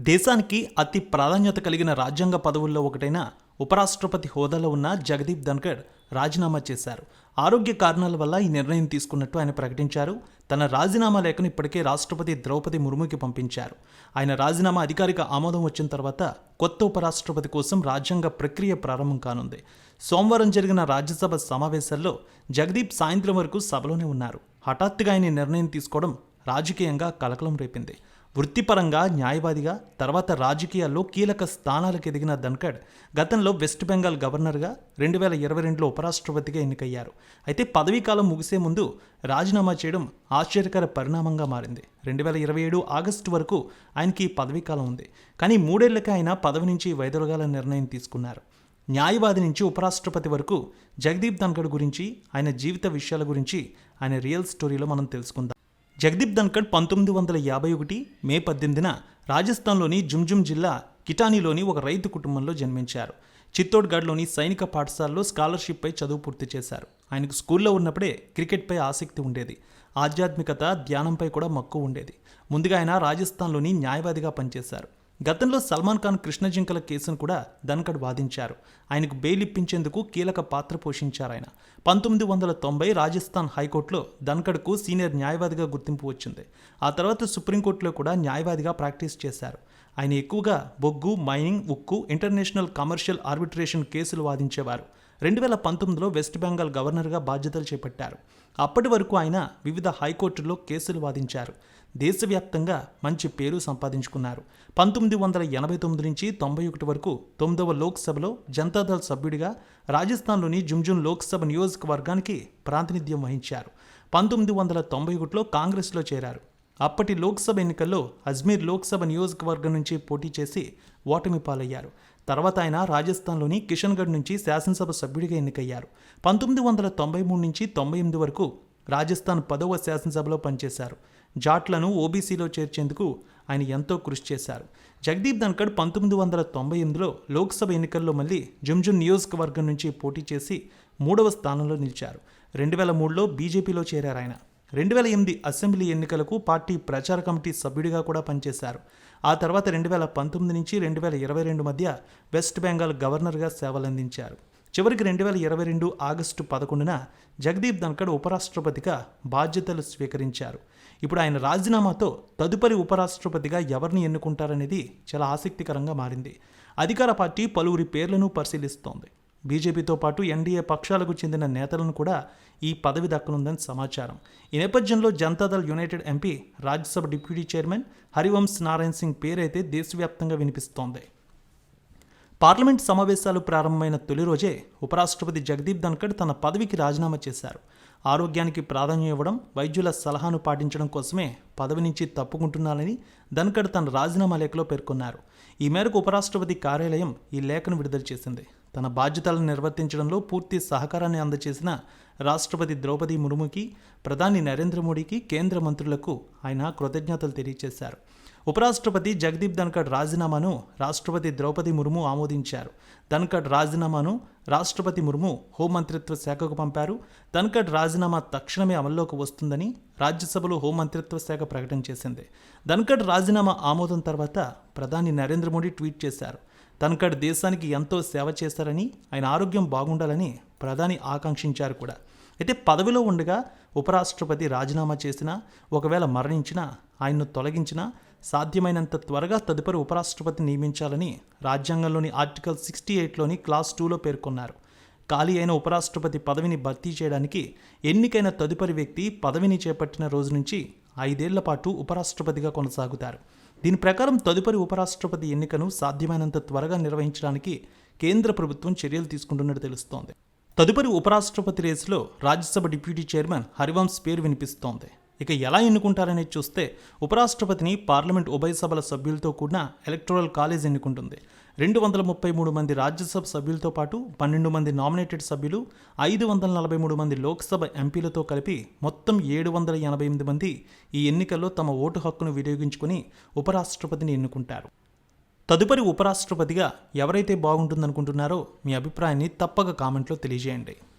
దేశానికి అతి ప్రాధాన్యత కలిగిన రాజ్యాంగ పదవుల్లో ఒకటైన ఉపరాష్ట్రపతి హోదాలో ఉన్న జగదీప్ ధన్కర్ రాజీనామా చేశారు. ఆరోగ్య కారణాల వల్ల ఈ నిర్ణయం తీసుకున్నట్టు ఆయన ప్రకటించారు. తన రాజీనామా లేఖను ఇప్పటికే రాష్ట్రపతి ద్రౌపది ముర్ముకి పంపించారు. ఆయన రాజీనామా అధికారిక ఆమోదం వచ్చిన తర్వాత కొత్త ఉపరాష్ట్రపతి కోసం రాజ్యాంగ ప్రక్రియ ప్రారంభం కానుంది. సోమవారం జరిగిన రాజ్యసభ సమావేశాల్లో జగదీప్ సాయంత్రం వరకు సభలోనే ఉన్నారు. హఠాత్తుగా ఆయన నిర్ణయం తీసుకోవడం రాజకీయంగా కలకలం రేపింది. వృత్తిపరంగా న్యాయవాదిగా తర్వాత రాజకీయాల్లో కీలక స్థానాలకు ఎదిగిన ధన్కడ్ గతంలో వెస్ట్ బెంగాల్ గవర్నర్గా రెండు వేల ఇరవై రెండులో ఉపరాష్ట్రపతిగా ఎన్నికయ్యారు. అయితే పదవీకాలం ముగిసే ముందు రాజీనామా చేయడం ఆశ్చర్యకర పరిణామంగా మారింది. రెండు వేల ఇరవై ఏడు ఆగస్టు వరకు ఆయనకి పదవీకాలం ఉంది. కానీ మూడేళ్ళకే ఆయన పదవి నుంచి వైదొలగాల నిర్ణయం తీసుకున్నారు. న్యాయవాది నుంచి ఉపరాష్ట్రపతి వరకు జగదీప్ ధన్కడ్ గురించి ఆయన జీవిత విషయాల గురించి ఆయన రియల్ స్టోరీలో మనం తెలుసుకుందాం. జగదీప్ ధన్కడ్ పంతొమ్మిది వందల యాభై ఒకటి మే పద్దెనిమిదిన రాజస్థాన్లోని జుంజుమ్ జిల్లా కిటానీలోని ఒక రైతు కుటుంబంలో జన్మించారు. చిత్తోడ్గఢ్లోని సైనిక పాఠశాలలో స్కాలర్షిప్పై చదువు పూర్తి చేశారు. ఆయనకు స్కూల్లో ఉన్నప్పుడే క్రికెట్పై ఆసక్తి ఉండేది. ఆధ్యాత్మికత ధ్యానంపై కూడా మక్కువ ఉండేది. ముందుగా ఆయన రాజస్థాన్లోని న్యాయవాదిగా పనిచేశారు. గతంలో సల్మాన్ ఖాన్ కృష్ణ జింకల కేసును కూడా ధన్కడ్ వాదించారు. ఆయనకు బెయిల్ ఇప్పించేందుకు కీలక పాత్ర పోషించారు ఆయన. పంతొమ్మిది వందల తొంభై రాజస్థాన్ హైకోర్టులో ధన్కడ్కు సీనియర్ న్యాయవాదిగా గుర్తింపు వచ్చింది. ఆ తర్వాత సుప్రీంకోర్టులో కూడా న్యాయవాదిగా ప్రాక్టీస్ చేశారు. ఆయన ఎక్కువగా బొగ్గు మైనింగ్ ఉక్కు ఇంటర్నేషనల్ కమర్షియల్ ఆర్బిట్రేషన్ కేసులు వాదించేవారు. రెండు వేల పంతొమ్మిదిలో వెస్ట్ బెంగాల్ గవర్నర్గా బాధ్యతలు చేపట్టారు. అప్పటి వరకు ఆయన వివిధ హైకోర్టుల్లో కేసులు వాదించారు. దేశవ్యాప్తంగా మంచి పేరు సంపాదించుకున్నారు. పంతొమ్మిది వందల ఎనభై తొమ్మిది నుంచి తొంభై ఒకటి వరకు తొమ్మిదవ లోక్సభలో జనతాదళ్ సభ్యుడిగా రాజస్థాన్లోని జుంజున్ లోక్సభ నియోజకవర్గానికి ప్రాతినిధ్యం వహించారు. పంతొమ్మిది వందల తొంభై ఒకటిలో కాంగ్రెస్లో చేరారు. అప్పటి లోక్సభ ఎన్నికల్లో అజ్మీర్ లోక్సభ నియోజకవర్గం నుంచి పోటీ చేసి ఓటమి పాలయ్యారు. తర్వాత ఆయన రాజస్థాన్లోని కిషన్గఢ్ నుంచి శాసనసభ సభ్యుడిగా ఎన్నికయ్యారు. పంతొమ్మిది వందల తొంభై మూడు నుంచి తొంభై ఎనిమిది వరకు రాజస్థాన్ పదవ శాసనసభలో పనిచేశారు. జాట్లను ఓబీసీలో చేర్చేందుకు ఆయన ఎంతో కృషి చేశారు. జగదీప్ ధన్కడ్ పంతొమ్మిది వందల తొంభై ఎనిమిదిలో లోక్సభ ఎన్నికల్లో మళ్ళీ జుంజున్ నియోజకవర్గం నుంచి పోటీ చేసి మూడవ స్థానంలో నిలిచారు. రెండు వేల మూడులో బీజేపీలో చేరారు ఆయన. రెండు వేల ఎనిమిది అసెంబ్లీ ఎన్నికలకు పార్టీ ప్రచార కమిటీ సభ్యుడిగా కూడా పనిచేశారు. ఆ తర్వాత రెండు వేల పంతొమ్మిది నుంచి రెండు వేల ఇరవై రెండు మధ్య వెస్ట్ బెంగాల్ గవర్నర్గా సేవలందించారు. చివరికి రెండు వేల ఇరవై రెండు ఆగస్టు పదకొండున జగదీప్ ధన్కడ్ ఉపరాష్ట్రపతిగా బాధ్యతలు స్వీకరించారు. ఇప్పుడు ఆయన రాజీనామాతో తదుపరి ఉపరాష్ట్రపతిగా ఎవరిని ఎన్నుకుంటారనేది చాలా ఆసక్తికరంగా మారింది. అధికార పార్టీ పలువురి పేర్లను పరిశీలిస్తోంది. బీజేపీతో పాటు ఎన్డీఏ పక్షాలకు చెందిన నేతలను కూడా ఈ పదవి దక్కనుందని సమాచారం. ఈ నేపథ్యంలో Janata Dal united MP Rajya Sabha deputy chairman Harivansh Narayan Singh పేరైతే దేశవ్యాప్తంగా వినిపిస్తోంది. పార్లమెంట్ సమావేశాలు ప్రారంభమైన తొలి రోజే ఉపరాష్ట్రపతి జగదీప్ ధన్కడ్ తన పదవికి రాజీనామా చేశారు. ఆరోగ్యానికి ప్రాధాన్యం ఇవ్వడం వైద్యుల సలహాను పాటించడం కోసమే పదవి నుంచి తప్పుకుంటున్నానని ధన్కడ్ తన రాజీనామా లేఖలో పేర్కొన్నారు. ఈ మేరకు ఉపరాష్ట్రపతి కార్యాలయం ఈ లేఖను విడుదల చేసింది. తన బాధ్యతలను నిర్వర్తించడంలో పూర్తి సహకారాన్ని అందజేసిన రాష్ట్రపతి ద్రౌపది ముర్ముకి ప్రధాని నరేంద్ర మోడీకి కేంద్ర మంత్రులకు ఆయన కృతజ్ఞతలు తెలియజేశారు. ఉపరాష్ట్రపతి జగదీప్ ధన్కడ్ రాజీనామాను రాష్ట్రపతి ద్రౌపది ముర్ము ఆమోదించారు. ధన్కడ్ రాజీనామాను రాష్ట్రపతి ముర్ము హోంమంత్రిత్వ శాఖకు పంపారు. ధన్కడ్ రాజీనామా తక్షణమే అమల్లోకి వస్తుందని రాజ్యసభలో హోంమంత్రిత్వ శాఖ ప్రకటన చేసింది. ధన్కడ్ రాజీనామా ఆమోదం తర్వాత ప్రధాని నరేంద్ర మోడీ ట్వీట్ చేశారు. ధన్కడ్ దేశానికి ఎంతో సేవ చేశారని ఆయన ఆరోగ్యం బాగుండాలని ప్రధాని ఆకాంక్షించారు కూడా. అయితే పదవిలో ఉండగా ఉపరాష్ట్రపతి రాజీనామా చేసినా ఒకవేళ మరణించినా ఆయన్ను తొలగించినా సాధ్యమైనంత త్వరగా తదుపరి ఉపరాష్ట్రపతి నియమించాలని రాజ్యాంగంలోని ఆర్టికల్ సిక్స్టీ ఎయిట్లోని క్లాస్ టూలో పేర్కొన్నారు. ఖాళీ అయిన ఉపరాష్ట్రపతి పదవిని భర్తీ చేయడానికి ఎన్నికైన తదుపరి వ్యక్తి పదవిని చేపట్టిన రోజు నుంచి ఐదేళ్ళ పాటు ఉపరాష్ట్రపతిగా కొనసాగుతారు. దీని ప్రకారం తదుపరి ఉపరాష్ట్రపతి ఎన్నికను సాధ్యమైనంత త్వరగా నిర్వహించడానికి కేంద్ర ప్రభుత్వం చర్యలు తీసుకుంటున్నట్టు తెలుస్తోంది. తదుపరి ఉపరాష్ట్రపతి రేసులో రాజ్యసభ డిప్యూటీ చైర్మన్ హరివంశ్ పేరు వినిపిస్తోంది. ఇక ఎలా ఎన్నుకుంటారనేది చూస్తే ఉపరాష్ట్రపతిని పార్లమెంట్ ఉభయ సభల సభ్యులతో కూడిన ఎలక్టోరల్ కాలేజ్ ఎన్నుకుంటుంది. రెండు వందల ముప్పై మూడు మంది రాజ్యసభ సభ్యులతో పాటు పన్నెండు మంది నామినేటెడ్ సభ్యులు ఐదు వందల నలభై మూడు మంది లోక్సభ ఎంపీలతో కలిపి మొత్తం ఏడు వందల ఎనభై ఎనిమిది మంది ఈ ఎన్నికల్లో తమ ఓటు హక్కును వినియోగించుకుని ఉపరాష్ట్రపతిని ఎన్నుకుంటారు. తదుపరి ఉపరాష్ట్రపతిగా ఎవరైతే బాగుంటుందనుకుంటున్నారో మీ అభిప్రాయాన్ని తప్పక కామెంట్లో తెలియజేయండి.